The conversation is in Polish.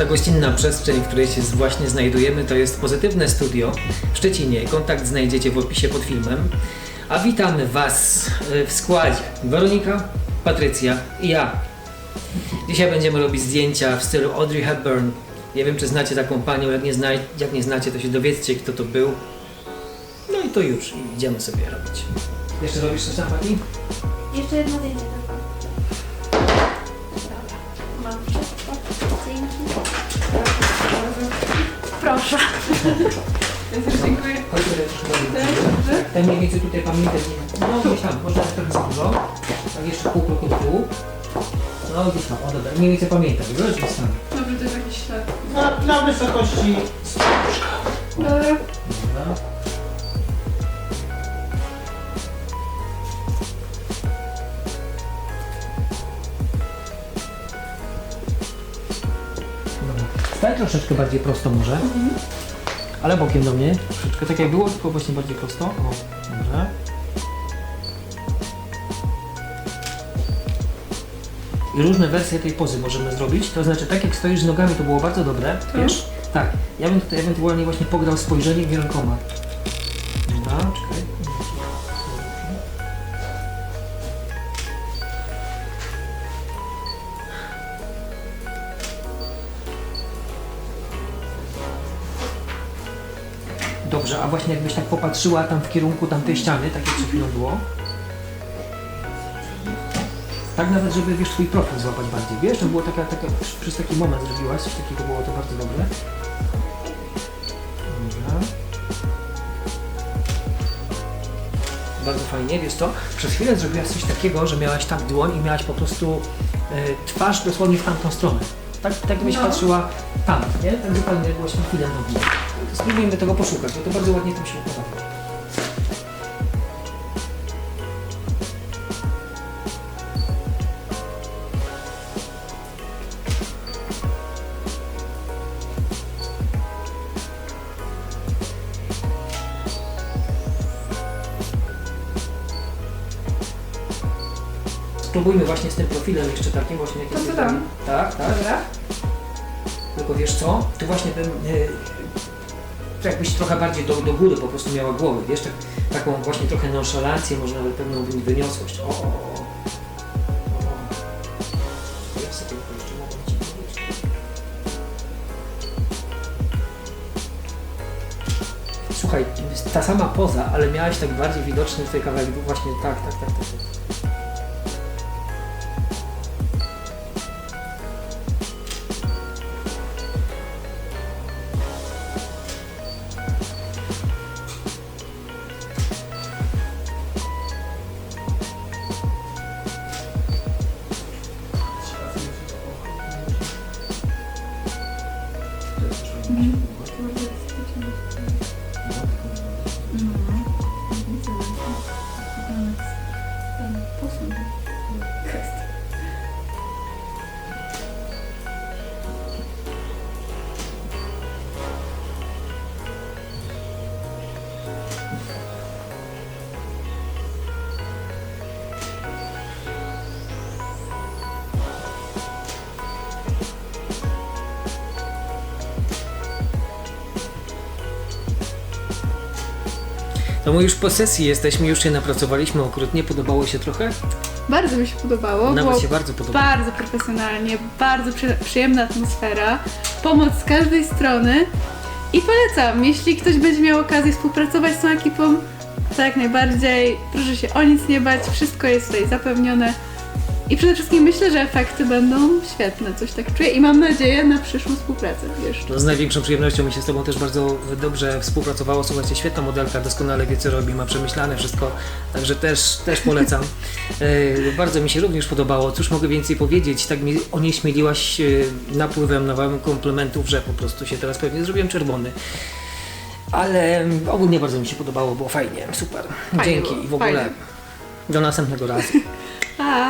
Ta gościnna przestrzeń, w której się właśnie znajdujemy, to jest Pozytywne Studio w Szczecinie. Kontakt znajdziecie w opisie pod filmem. A witamy Was y, w składzie Weronika, Patrycja i ja. Dzisiaj będziemy robić zdjęcia w stylu Audrey Hepburn. Nie wiem, czy znacie taką panią, jak nie, zna, jak nie znacie, to się dowiedzcie, kto to był. No i to już, idziemy sobie robić. Jeszcze robisz coś tam, pani? Jeszcze jedno zdjęcie tylko. Dobra. Mam wszystko. Dzięki. Proszę. Dziękuję. Tak mniej więcej tutaj pamiętać. No gdzieś tam, może trochę za dużo. Tak jeszcze pół kroku do tyłu. No gdzieś tam, o dobra, mniej więcej pamiętam, wiesz, gdzieś tam. Dobrze, to jest jakiś ślad. Na, na wysokości Dobra. Dobra. Dobra. Staj troszeczkę bardziej prosto może. Ale bokiem do mnie. Troszeczkę tak jak było, tylko właśnie bardziej prosto. O, dobrze. I różne wersje tej pozy możemy zrobić. To znaczy, tak jak stoisz z nogami, to było bardzo dobre. Wiesz? Tak. Ja bym tutaj ewentualnie właśnie pograł spojrzeniem i rękoma. Dobrze, a właśnie jakbyś tak popatrzyła tam w kierunku tamtej ściany, tak jak przed chwilą było. Tak nawet, żeby wiesz twój profil złapać bardziej. Wiesz, to było taka, taka przez taki moment zrobiłaś, coś takiego było to bardzo dobre. Dobra. Bardzo fajnie, wiesz co? Przez chwilę zrobiłaś coś takiego, że miałaś tak dłoń i miałaś po prostu e, twarz dosłownie w tamtą stronę. Tak, tak jakbyś No. patrzyła tam, nie? Tak zupełnie jak byłaś chwilę nogi. Spróbujmy tego poszukać, bo to bardzo ładnie tam się układa. Spróbujmy właśnie z tym profilem jeszcze takim właśnie. To co tam? Tak, tak. Dobra. Tylko wiesz co? Tu właśnie bym e, jakbyś trochę bardziej do, do góry po prostu miała głowę, wiesz, tak, taką właśnie trochę nonszalancję, może nawet pewną wy- wyniosłość. O, o, o. Słuchaj, ta sama poza, ale miałaś tak bardziej widoczny tutaj kawałek, był właśnie tak, tak, tak, tak. morning. To my już po sesji jesteśmy, już się napracowaliśmy okrutnie, podobało się trochę? Bardzo mi się podobało. Nawet Było się bardzo podobało. bardzo profesjonalnie, bardzo przy, przyjemna atmosfera, pomoc z każdej strony i polecam, jeśli ktoś będzie miał okazję współpracować z tą ekipą, to jak najbardziej, proszę się o nic nie bać, wszystko jest tutaj zapewnione i przede wszystkim myślę, że efekty będą świetne, coś tak czuję i mam nadzieję na przyszłą współpracę jeszcze. No, z największą przyjemnością mi się z Tobą też bardzo dobrze współpracowało. Słuchajcie, świetna modelka, doskonale wie co robi, ma przemyślane wszystko, także też, też polecam. E, bardzo mi się również podobało. Cóż mogę więcej powiedzieć? Tak mi onieśmieliłaś e, napływem nowym komplementów, że po prostu się teraz pewnie zrobiłem czerwony. Ale mm, ogólnie bardzo mi się podobało, było fajnie, super. Fajnie Dzięki było, i w ogóle fajnie. do następnego razu.